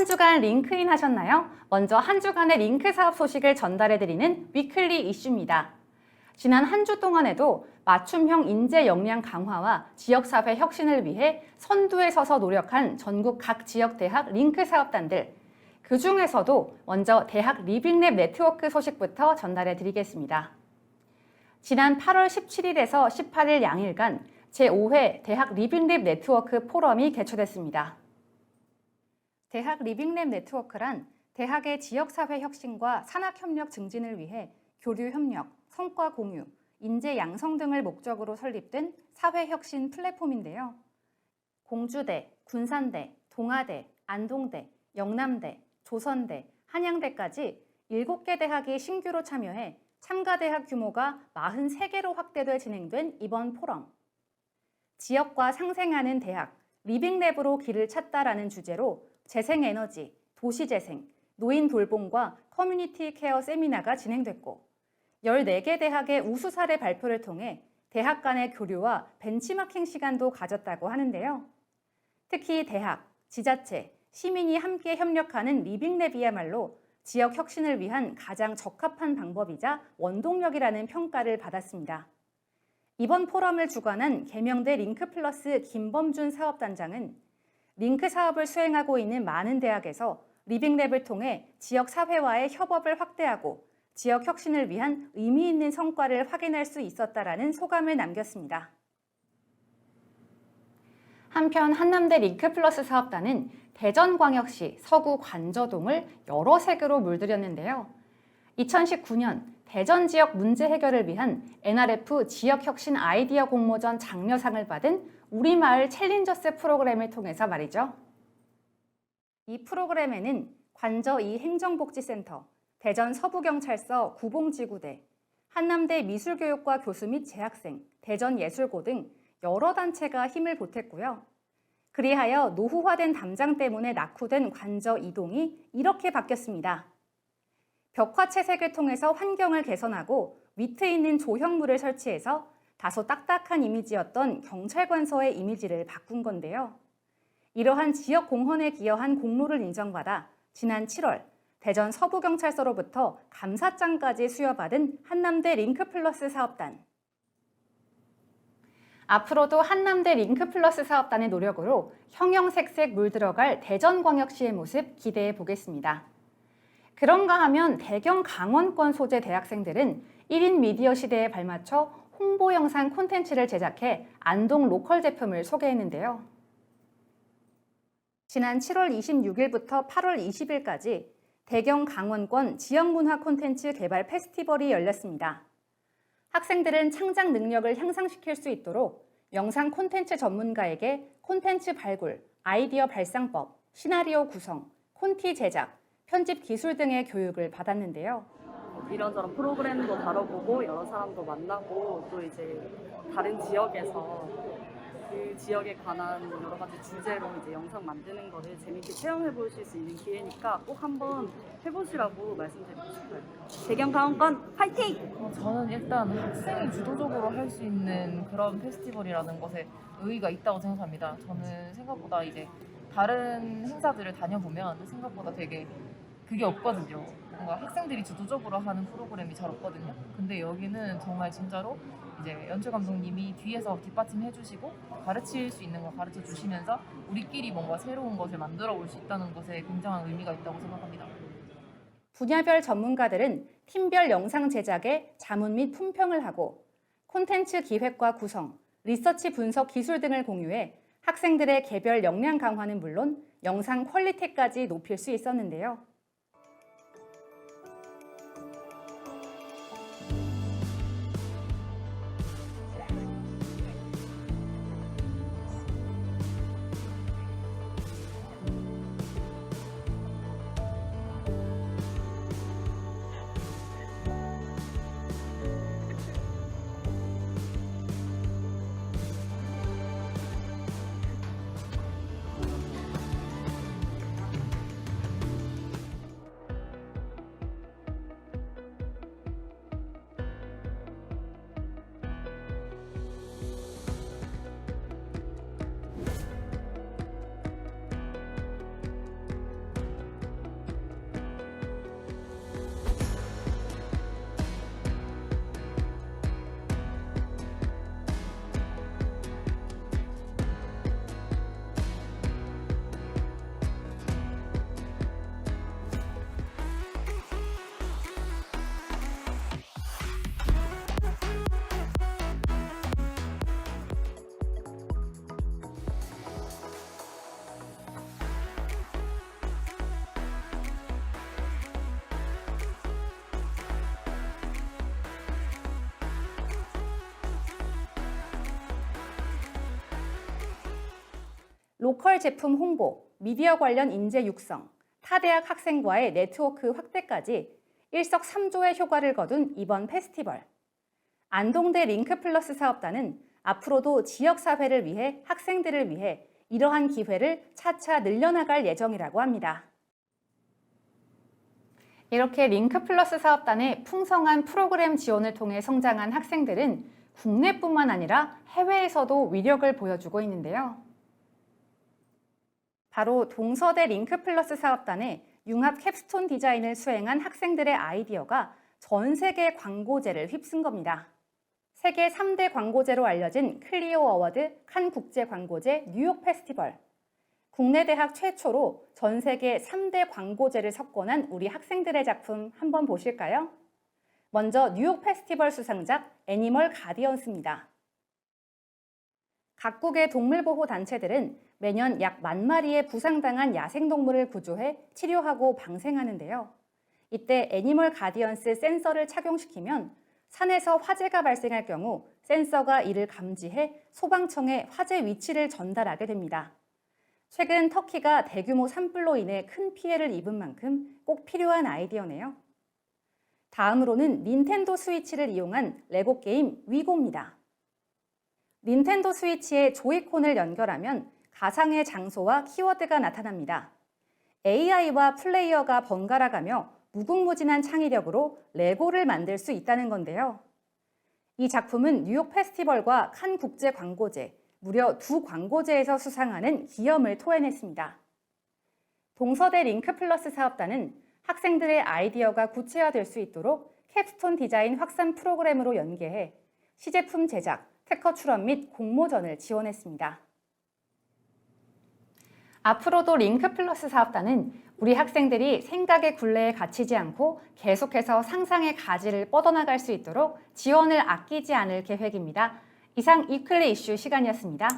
한 주간 링크인 하셨나요? 먼저 한 주간의 링크 사업 소식을 전달해드리는 위클리 이슈입니다. 지난 한 주 동안에도 맞춤형 인재 역량 강화와 지역사회 혁신을 위해 선두에 서서 노력한 전국 각 지역 대학 링크 사업단들. 그 중에서도 먼저 대학 리빙랩 네트워크 소식부터 전달해 드리겠습니다. 지난 8월 17일에서 18일 양일간 제5회 대학 리빙랩 네트워크 포럼이 개최됐습니다. 대학 리빙랩 네트워크란 대학의 지역사회 혁신과 산학협력 증진을 위해 교류 협력, 성과 공유, 인재 양성 등을 목적으로 설립된 사회혁신 플랫폼인데요. 공주대, 군산대, 동아대, 안동대, 영남대, 조선대, 한양대까지 7개 대학이 신규로 참여해 참가 대학 규모가 43개로 확대돼 진행된 이번 포럼. 지역과 상생하는 대학, 리빙랩으로 길을 찾다라는 주제로 재생에너지, 도시재생, 노인 돌봄과 커뮤니티 케어 세미나가 진행됐고 14개 대학의 우수 사례 발표를 통해 대학 간의 교류와 벤치마킹 시간도 가졌다고 하는데요. 특히 대학, 지자체, 시민이 함께 협력하는 리빙랩이야말로 지역 혁신을 위한 가장 적합한 방법이자 원동력이라는 평가를 받았습니다. 이번 포럼을 주관한 개명대 링크 플러스 김범준 사업단장은 링크 사업을 수행하고 있는 많은 대학에서 리빙랩을 통해 지역 사회와의 협업을 확대하고 지역 혁신을 위한 의미 있는 성과를 확인할 수 있었다라는 소감을 남겼습니다. 한편 한남대 링크플러스 사업단은 대전광역시 서구 관저동을 여러 색으로 물들였는데요. 2019년 대전 지역 문제 해결을 위한 NRF 지역혁신 아이디어 공모전 장려상을 받은 우리 마을 챌린저스 프로그램을 통해서 말이죠. 이 프로그램에는 관저 2 행정복지센터, 대전 서부경찰서 구봉지구대, 한남대 미술교육과 교수 및 재학생, 대전예술고 등 여러 단체가 힘을 보탰고요. 그리하여 노후화된 담장 때문에 낙후된 관저 이동이 이렇게 바뀌었습니다. 벽화 채색을 통해서 환경을 개선하고 위트 있는 조형물을 설치해서 다소 딱딱한 이미지였던 경찰관서의 이미지를 바꾼 건데요. 이러한 지역 공헌에 기여한 공로를 인정받아 지난 7월 대전 서부경찰서로부터 감사장까지 수여받은 한남대 링크플러스 사업단. 앞으로도 한남대 링크플러스 사업단의 노력으로 형형색색 물들어갈 대전광역시의 모습 기대해 보겠습니다. 그런가 하면 대경 강원권 소재 대학생들은 1인 미디어 시대에 발맞춰 홍보 영상 콘텐츠를 제작해 안동 로컬 제품을 소개했는데요. 지난 7월 26일부터 8월 20일까지 대경 강원권 지역문화 콘텐츠 개발 페스티벌이 열렸습니다. 학생들은 창작 능력을 향상시킬 수 있도록 영상 콘텐츠 전문가에게 콘텐츠 발굴, 아이디어 발상법, 시나리오 구성, 콘티 제작, 편집 기술 등의 교육을 받았는데요. 이런저런 프로그램도 다뤄보고 여러 사람도 만나고 또 이제 다른 지역에서 그 지역에 관한 여러 가지 주제로 이제 영상 만드는 거를 재밌게 체험해 보실 수 있는 기회니까 꼭 한번 해보시라고 말씀드리고 싶어요. 대경 강원권 파이팅! 어, 저는 일단 학생이 주도적으로 할 수 있는 그런 페스티벌이라는 것에 의의가 있다고 생각합니다. 저는 생각보다 이제 다른 행사들을 다녀보면 생각보다 되게 그게 없거든요. 뭔가 학생들이 주도적으로 하는 프로그램이 잘 없거든요. 근데 여기는 정말 진짜로 이제 연출 감독님이 뒤에서 뒷받침 해 주시고 가르칠 수 있는 거 가르쳐 주시면서 우리끼리 뭔가 새로운 것을 만들어 볼수 있다는 것에 굉장한 의미가 있다고 생각합니다. 분야별 전문가들은 팀별 영상 제작에 자문 및 품평을 하고 콘텐츠 기획과 구성, 리서치 분석 기술 등을 공유해 학생들의 개별 역량 강화는 물론 영상 퀄리티까지 높일 수 있었는데요. 로컬 제품 홍보, 미디어 관련 인재 육성, 타대학 학생과의 네트워크 확대까지 일석삼조의 효과를 거둔 이번 페스티벌. 안동대 링크 플러스 사업단은 앞으로도 지역 사회를 위해 학생들을 위해 이러한 기회를 차차 늘려나갈 예정이라고 합니다. 이렇게 링크 플러스 사업단의 풍성한 프로그램 지원을 통해 성장한 학생들은 국내뿐만 아니라 해외에서도 위력을 보여주고 있는데요. 바로 동서대 링크 플러스 사업단의 융합 캡스톤 디자인을 수행한 학생들의 아이디어가 전 세계 광고제를 휩쓴 겁니다. 세계 3대 광고제로 알려진 클리오 어워드 칸 국제 광고제 뉴욕 페스티벌. 국내 대학 최초로 전 세계 3대 광고제를 석권한 우리 학생들의 작품 한번 보실까요? 먼저 뉴욕 페스티벌 수상작 애니멀 가디언스입니다. 각국의 동물보호 단체들은 매년 약 만 마리의 부상당한 야생동물을 구조해 치료하고 방생하는데요. 이때 애니멀 가디언스 센서를 착용시키면 산에서 화재가 발생할 경우 센서가 이를 감지해 소방청에 화재 위치를 전달하게 됩니다. 최근 터키가 대규모 산불로 인해 큰 피해를 입은 만큼 꼭 필요한 아이디어네요. 다음으로는 닌텐도 스위치를 이용한 레고 게임 위고입니다. 닌텐도 스위치에 조이콘을 연결하면 가상의 장소와 키워드가 나타납니다. AI와 플레이어가 번갈아가며 무궁무진한 창의력으로 레고를 만들 수 있다는 건데요. 이 작품은 뉴욕 페스티벌과 칸 국제 광고제, 무려 두 광고제에서 수상하는 기염을 토해냈습니다. 동서대 링크 플러스 사업단은 학생들의 아이디어가 구체화될 수 있도록 캡스톤 디자인 확산 프로그램으로 연계해 시제품 제작, 특허 출원 및 공모전을 지원했습니다. 앞으로도 링크 플러스 사업단은 우리 학생들이 생각의 굴레에 갇히지 않고 계속해서 상상의 가지를 뻗어나갈 수 있도록 지원을 아끼지 않을 계획입니다. 이상 위클리 이슈 시간이었습니다.